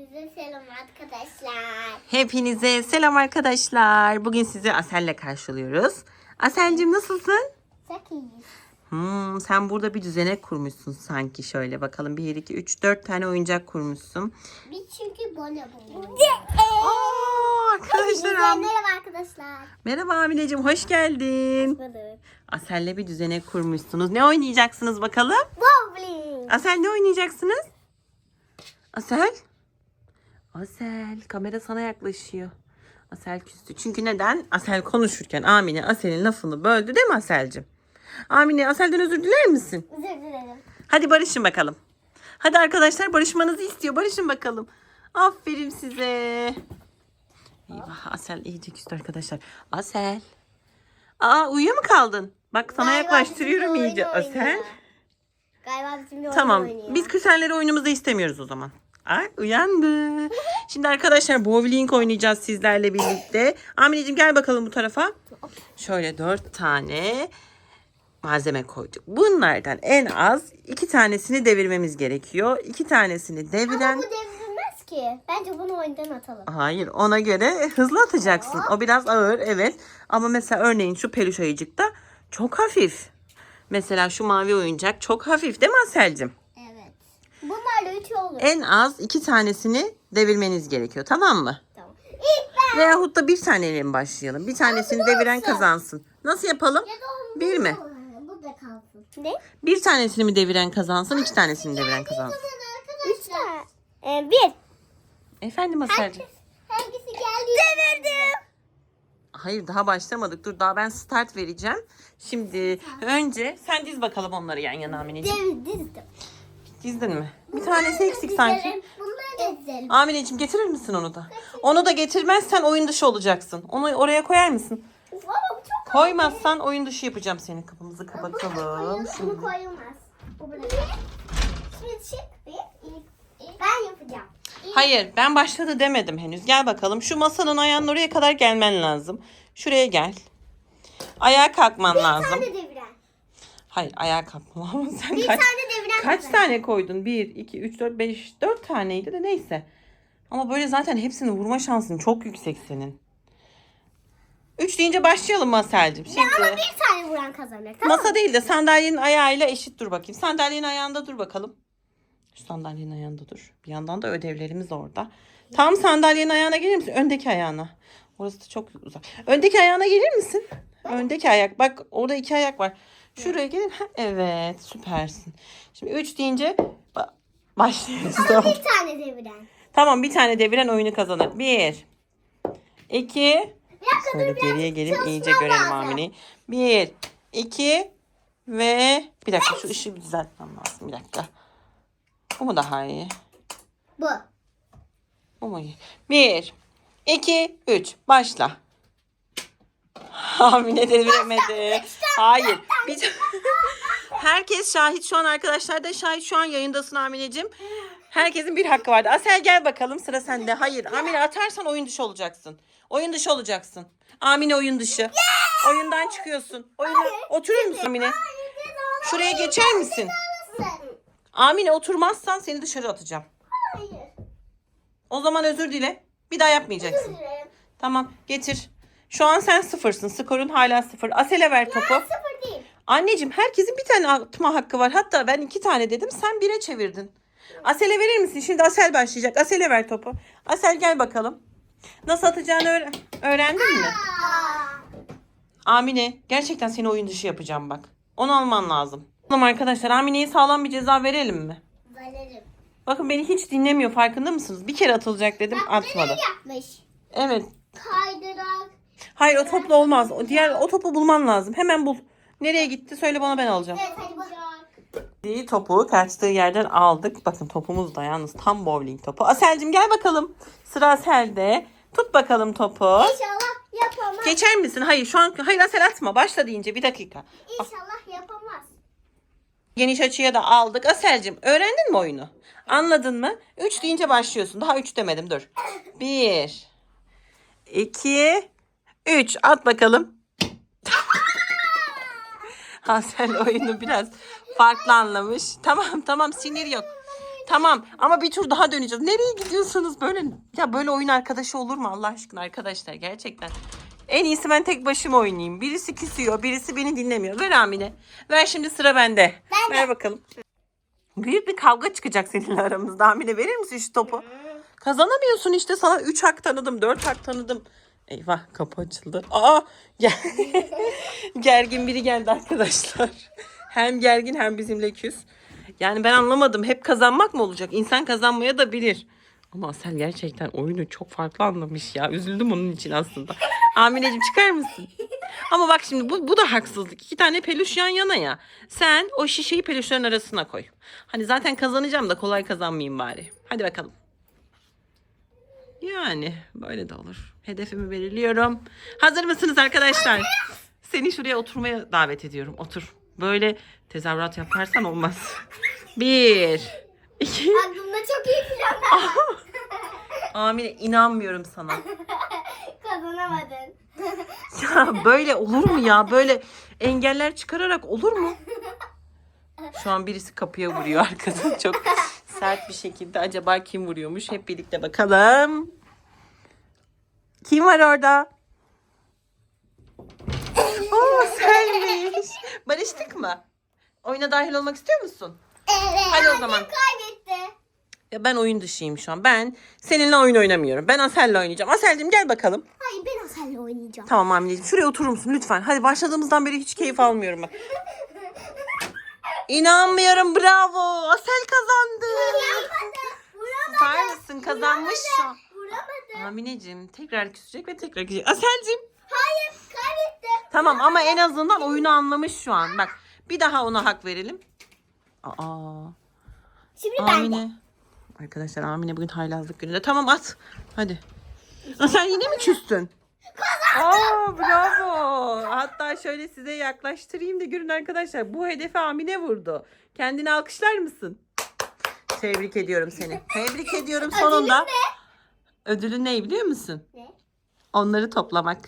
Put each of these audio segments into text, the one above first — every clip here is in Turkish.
Hepinize selam arkadaşlar. Hepinize selam arkadaşlar. Bugün sizi Asel'le karşılıyoruz. Asel'cim nasılsın? Çok iyiyiz. Hmm, sen burada bir düzenek kurmuşsun sanki şöyle bakalım. 1, 2, 3, 4 tane oyuncak kurmuşsun. Biz çünkü buluyoruz. Aa, arkadaşlar. Merhaba arkadaşlar. Merhaba Amineciğim hoş geldin. Bulduk. Asel'le bir düzenek kurmuşsunuz. Ne oynayacaksınız bakalım? Bowling. Asel ne oynayacaksınız? Asel? Asel kamera sana yaklaşıyor. Asel küstü. Çünkü neden? Asel konuşurken Amine Asel'in lafını böldü değil mi Asel'cim? Amine Asel'den özür diler misin? Özür dilerim. Hadi barışın bakalım. Hadi arkadaşlar barışmanızı istiyor. Barışın bakalım. Aferin size. Eyvah Asel iyice küstü arkadaşlar. Asel. Aa uyuyor mu kaldın? Bak sana Galiba yaklaştırıyorum bizimle iyice Asel. Galiba bizim bir oyun Tamam. oynuyor. Biz küsenleri oyunumuzda istemiyoruz o zaman. Ay uyandı. Şimdi arkadaşlar bowling oynayacağız sizlerle birlikte. Amineciğim gel bakalım bu tarafa. Şöyle dört tane malzeme koyduk. Bunlardan en az iki tanesini devirmemiz gerekiyor. İki tanesini Ama deviren... bu devrilmez ki. Bence bunu oyundan atalım. Hayır ona göre hızlı atacaksın. O biraz ağır evet. Ama mesela örneğin şu peluş ayıcık da çok hafif. Mesela şu mavi oyuncak çok hafif değil mi Asel'cim? Üç olur. En az iki tanesini devirmeniz gerekiyor tamam mı? Tamam. İlk ben. Veyahut da bir taneyle mi başlayalım? Bir tanesini deviren kazansın. Nasıl yapalım? Ya da onu Bir mi? Bu da kalsın. Ne? Bir tanesini mi deviren kazansın, iki tanesini deviren kazansın. Üç tane. Ee, bir. Efendim Asel'cim? Hangisi geldi? Devirdim. Hayır daha başlamadık. Dur daha ben start vereceğim. Şimdi önce sen diz bakalım onları yan yana Amineciğim. Dev, dizdim. Dizdin mi? Bir tanesi eksik sanki. Bunları da dizelim. Amineciğim getirir misin onu da? Onu da getirmezsen oyun dışı olacaksın. Onu oraya koyar mısın? Uf, ama bu çok Koymazsan oyun dışı yapacağım senin kapımızı kapatalım. Şimdi. Bu koyulmaz. Bu böyle. Şimdi çık bir. İlk, ilk. Ben yapacağım. Hayır ben başladı demedim henüz. Gel bakalım şu masanın ayağının oraya kadar gelmen lazım. Şuraya gel. Ayağa kalkman Bir lazım. tane deviren. Hayır ayağa kalkma. Sen Bir kaç, tane. Kaç tane koydun? 1, 2, 3, 4, 5, 4 taneydi de neyse. Ama böyle zaten hepsini vurma şansın çok yüksek senin. 3 deyince başlayalım Masel'cim. Şimdi Ama bir tane vuran kazanır. Tamam. masa değil de sandalyenin ayağıyla eşit dur bakayım. Sandalyenin ayağında dur bakalım. Şu sandalyenin ayağında dur. Bir yandan da ödevlerimiz orada. Tam sandalyenin ayağına gelir misin? Öndeki ayağına. Orası da çok uzak. Öndeki ayağına gelir misin? Öndeki ayak. Bak orada iki ayak var. Şuraya gelin. Evet süpersin. Şimdi üç deyince ba- başlıyoruz. Tamam. Bir tane deviren. tamam bir tane deviren oyunu kazanır. Bir. iki. Bir dakika Şöyle dur biraz geriye gelin iyice görelim. Amine'yi. Bir. iki Ve bir dakika şu ışığı bir düzeltmem lazım. Bir dakika. Bu mu daha iyi? Bu. Bu mu iyi? Bir. iki Üç. Başla. Amine deviremedi. Hayır. Bir... Herkes şahit şu an arkadaşlar da şahit şu an yayındasın Amineciğim. Herkesin bir hakkı vardı. Asel gel bakalım sıra sende. Hayır Amine atarsan oyun dışı olacaksın. Oyun dışı olacaksın. Amine oyun dışı. Oyundan çıkıyorsun. Oyuna... Oturur musun Amine? Şuraya geçer misin? Amine oturmazsan seni dışarı atacağım. Hayır. O zaman özür dile. Bir daha yapmayacaksın. Tamam getir. Şu an sen sıfırsın. Skorun hala sıfır. Asel'e ver topu. Sıfır değil. Anneciğim herkesin bir tane atma hakkı var. Hatta ben iki tane dedim. Sen bire çevirdin. Asel'e verir misin? Şimdi Asel başlayacak. Asel'e ver topu. Asel gel bakalım. Nasıl atacağını öğren- öğrendin mi? Amine gerçekten seni oyun dışı yapacağım bak. Onu alman lazım. Tamam arkadaşlar Amine'ye sağlam bir ceza verelim mi? Verelim. Bakın beni hiç dinlemiyor farkında mısınız? Bir kere atılacak dedim Bak atmadı. yapmış. Evet Kaydırak. Hayır o topla olmaz. O diğer o topu bulman lazım. Hemen bul. Nereye gitti? Söyle bana ben alacağım. Evet hadi bak. Di topu kaçtığı yerden aldık. Bakın topumuz da yalnız tam bowling topu. Aselcim gel bakalım. Sıra Asel'de. Tut bakalım topu. İnşallah yapamaz. Geçer misin? Hayır şu an hayır Asel atma. Başla deyince bir dakika. İnşallah yapamaz. Geniş açıya da aldık. Aselcim öğrendin mi oyunu? Anladın mı? 3 deyince başlıyorsun. Daha 3 demedim dur. 1 2 3 at bakalım. Asel oyunu biraz farklı anlamış. Tamam tamam sinir yok. Tamam ama bir tur daha döneceğiz. Nereye gidiyorsunuz böyle? Ya böyle oyun arkadaşı olur mu Allah aşkına arkadaşlar gerçekten. En iyisi ben tek başıma oynayayım. Birisi küsüyor, birisi beni dinlemiyor. Ver Amine. Ver şimdi sıra bende. Ben de. Ver bakalım. Büyük bir kavga çıkacak seninle aramızda. Amine verir misin şu topu? Kazanamıyorsun işte sana 3 hak tanıdım, 4 hak tanıdım. Eyvah kapı açıldı. Aa gergin biri geldi arkadaşlar. Hem gergin hem bizimle küs. Yani ben anlamadım. Hep kazanmak mı olacak? İnsan kazanmaya da bilir. Ama Asel gerçekten oyunu çok farklı anlamış ya. Üzüldüm onun için aslında. Amineciğim çıkar mısın? Ama bak şimdi bu, bu da haksızlık. İki tane peluş yan yana ya. Sen o şişeyi peluşların arasına koy. Hani zaten kazanacağım da kolay kazanmayayım bari. Hadi bakalım. Yani böyle de olur. Hedefimi belirliyorum. Hazır mısınız arkadaşlar? Seni şuraya oturmaya davet ediyorum. Otur. Böyle tezahürat yaparsan olmaz. Bir, iki. Aklımda çok iyi planlar var. Amine inanmıyorum sana. Kazanamadın. Ya böyle olur mu ya? Böyle engeller çıkararak olur mu? Şu an birisi kapıya vuruyor arkadan çok sert bir şekilde. Acaba kim vuruyormuş? Hep birlikte bakalım. Kim var orada? Oo senmiş. Barıştık mı? Oyuna dahil olmak istiyor musun? Evet. Hadi o zaman. Kaybetti. Ya ben oyun dışıyım şu an. Ben seninle oyun oynamıyorum. Ben Asel'le oynayacağım. Asel'cim gel bakalım. Hayır ben Asel'le oynayacağım. Tamam Amineciğim şuraya oturur musun lütfen? Hadi başladığımızdan beri hiç keyif almıyorum bak. İnanmıyorum bravo. Asel kazandı. Susar mısın kazanmış şu an. Amineciğim tekrar küsecek ve tekrar küsecek. Asel'cim. Hayır kaybetti. Tamam ama en azından oyunu anlamış şu an. Bak bir daha ona hak verelim. Aa. Şimdi ben de. Amine. Arkadaşlar Amine bugün haylazlık gününde. Tamam at. Hadi. Aa, sen yine mi küstün? Aa bravo. Hatta şöyle size yaklaştırayım da görün arkadaşlar. Bu hedefe Amine vurdu. Kendini alkışlar mısın? Tebrik ediyorum seni. Tebrik ediyorum sonunda. Ödülün ne biliyor musun? Ne? Onları toplamak.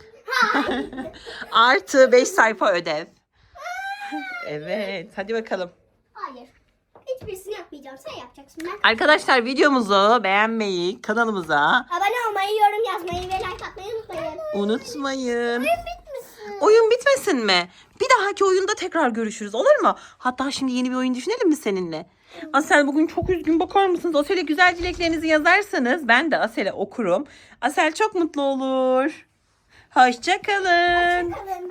Artı 5 sayfa ödev. evet hadi bakalım. Hayır. Hiçbirisini yapmayacağım. Sen yapacaksın ben. Arkadaşlar videomuzu beğenmeyi, kanalımıza Abone olmayı, yorum yazmayı ve like atmayı unutmayın. unutmayın. Bitmesin. Oyun bitmesin mi? Bir dahaki oyunda tekrar görüşürüz olur mu? Hatta şimdi yeni bir oyun düşünelim mi seninle? Asel bugün çok üzgün bakar mısınız? Asel'e güzel dileklerinizi yazarsanız ben de Asel'e okurum. Asel çok mutlu olur. Hoşçakalın. Kalın.